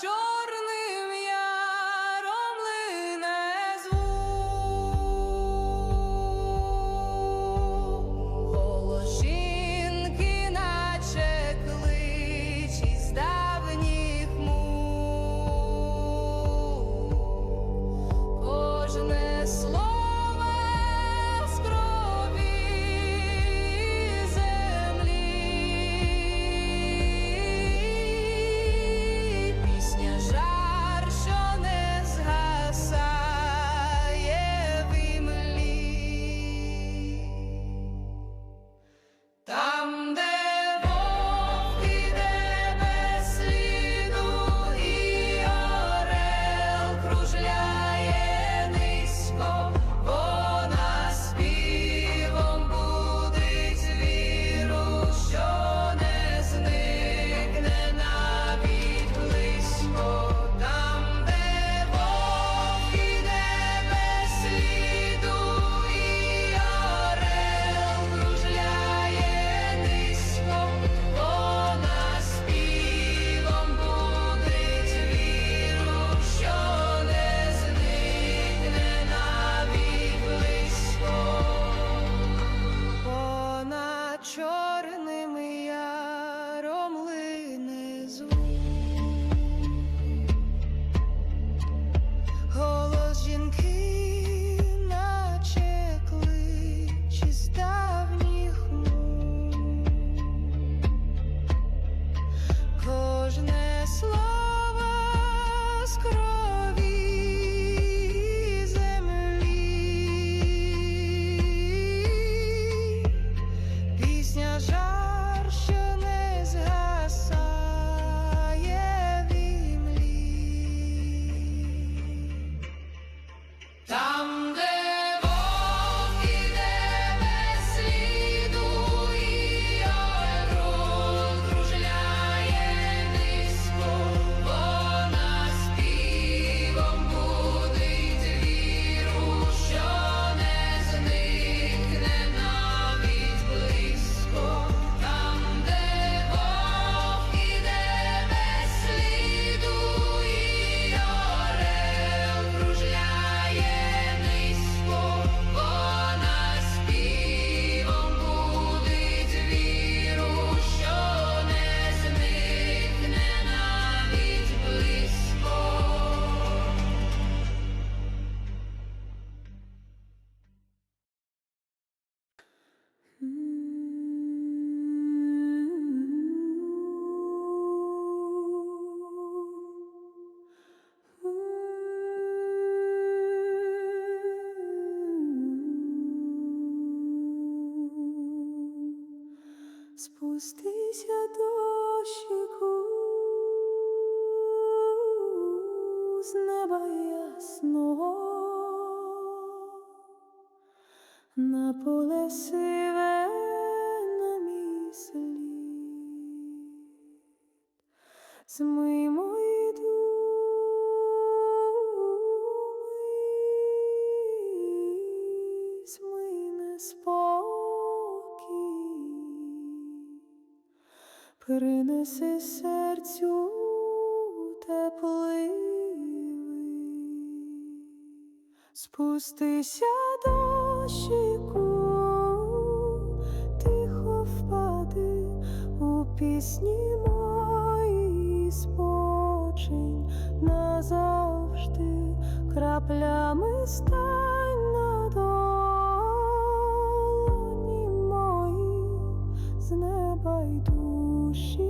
Sure. спустися дощику з неба ясного на поле сиве Спустися дощику, тихо впади у пісні мої спочинь назавжди краплями стань на долоні мої з неба й душі.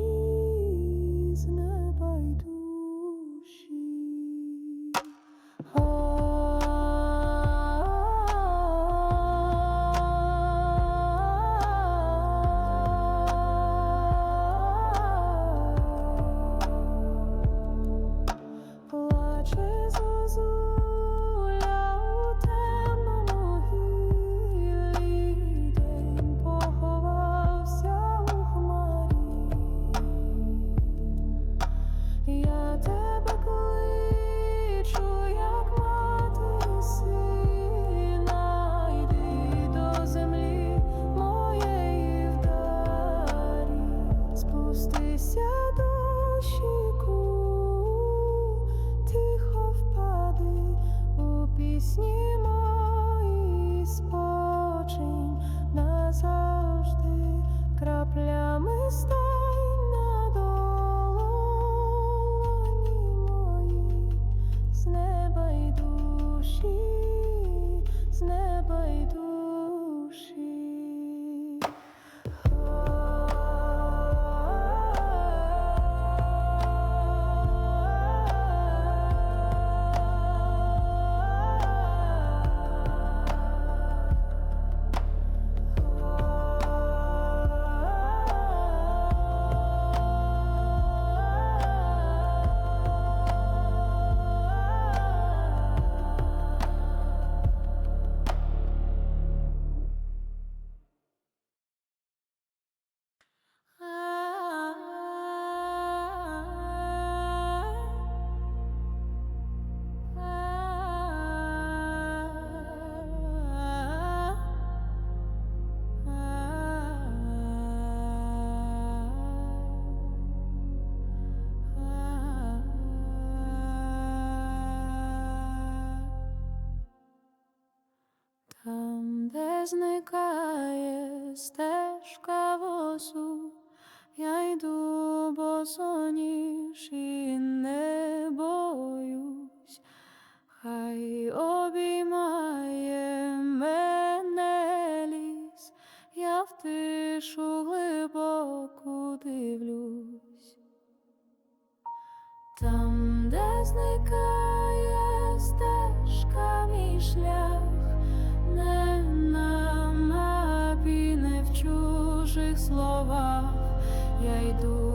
Де зникає стежка восу, я йду босоніж і не боюсь, хай обіймає мене ліс, я в тишу глибоку дивлюсь. Там, де зникає словах, я йду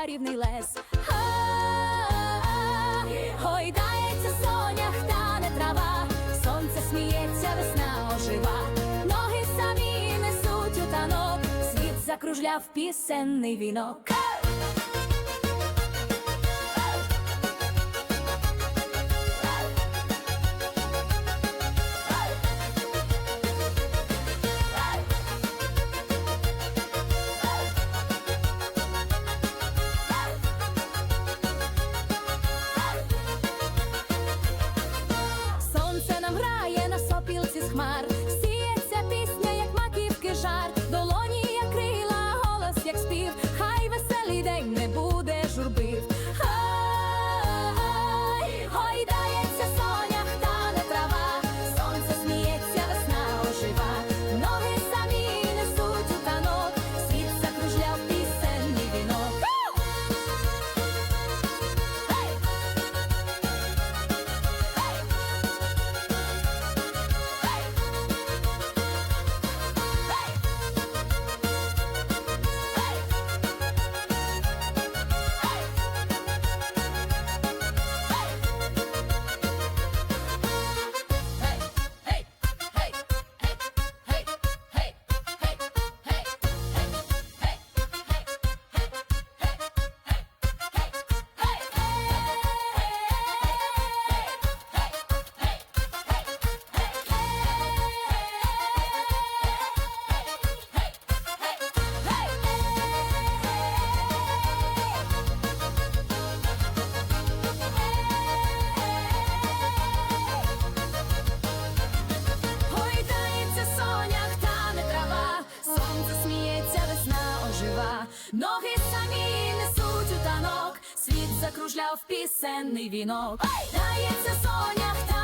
чарівний лес. Гойдається сонях, та не трава, сонце сміється, весна ожива, ноги самі несуть у танок, світ закружляв пісенний вінок. Ноги самі несуть у танок, світ закружляв пісенний вінок, дається сонях.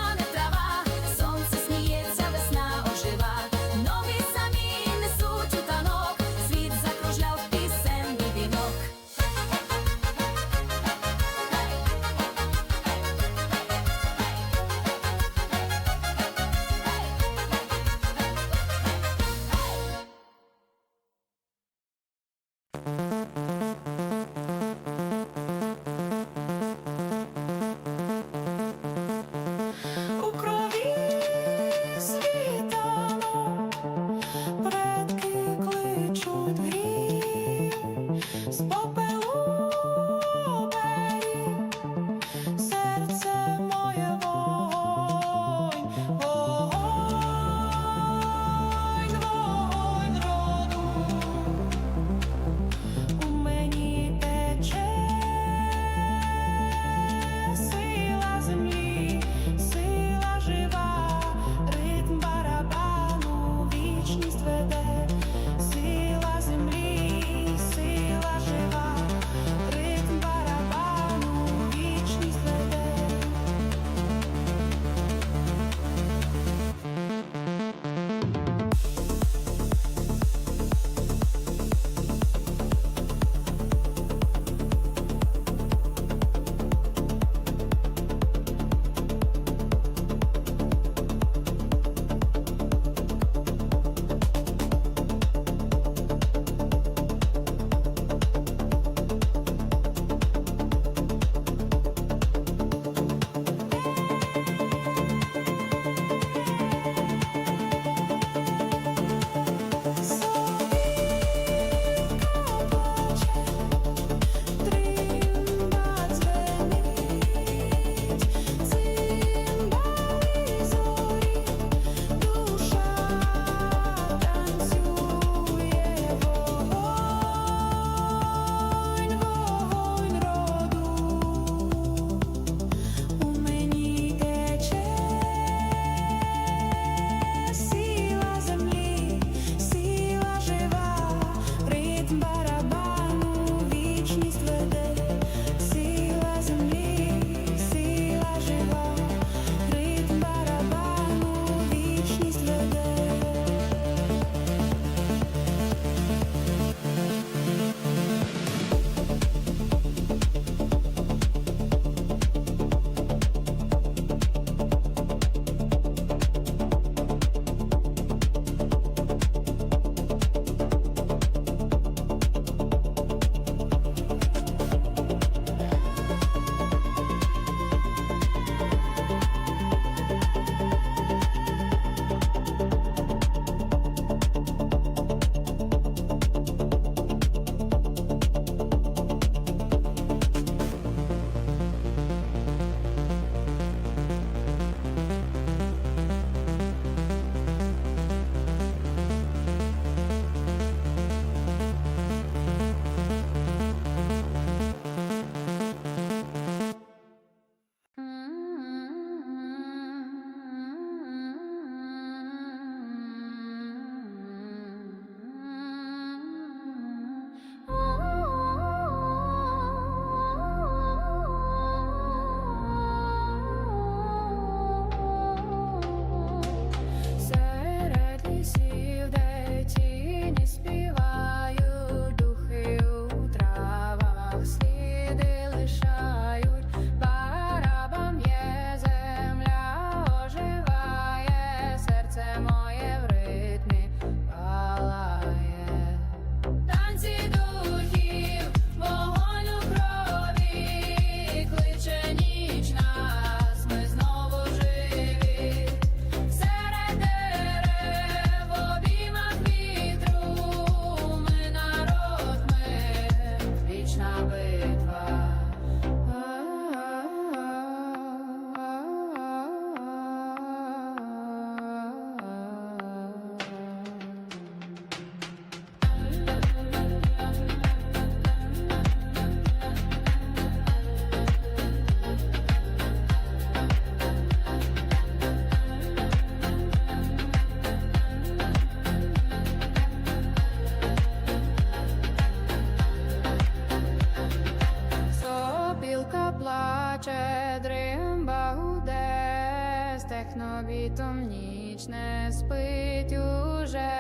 Уже,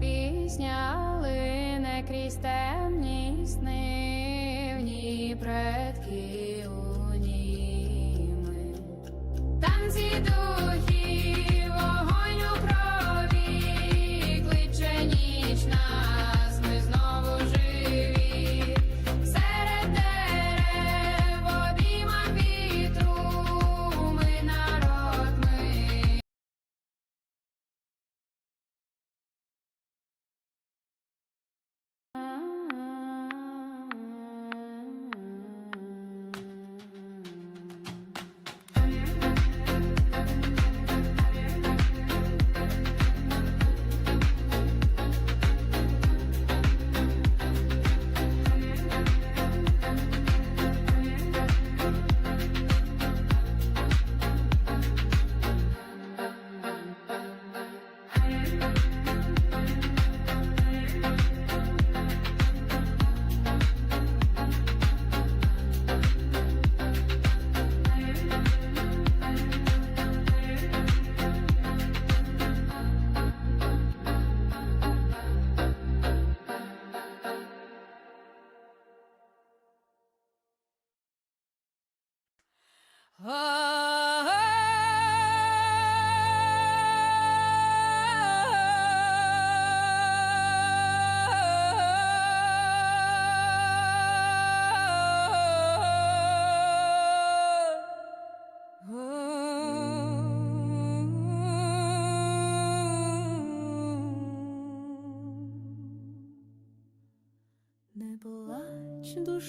пісня лине крізь темні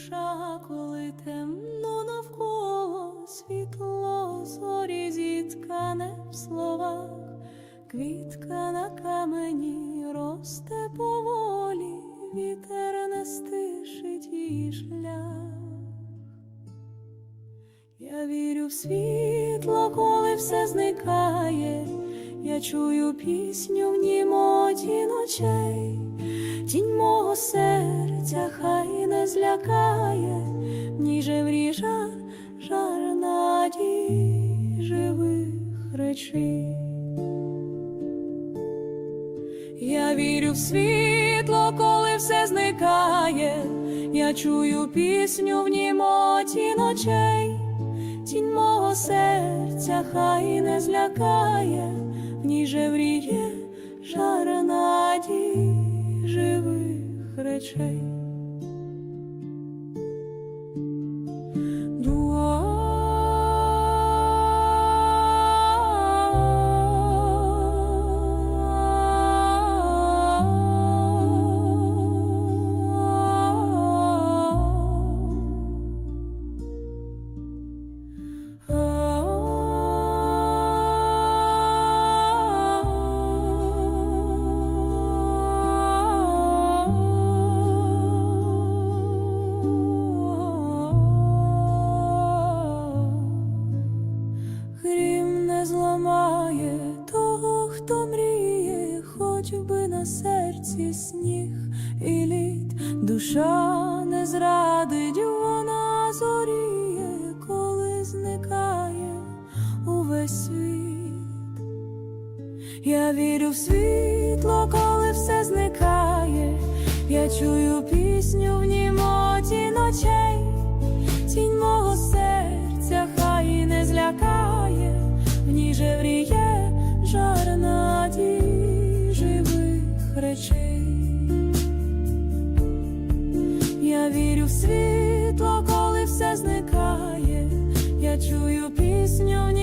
душа, коли темно навколо світло зорі зіткане в словах, квітка на камені росте поволі, вітер не стишить її шлях. Я вірю в світло, коли все зникає. Я чую пісню в німоті ночей, тінь мого серця злякає, в ній жеврі жар, надій живих речей. Я вірю в світло, коли все зникає. Я чую пісню в німоті ночей. Тінь мого серця хай не злякає, в ній жевріє жар надій живих речей. Злякає, в ній жевріє жар надій живих речей. Я вірю в світло, коли все зникає. Я чую пісню в німоті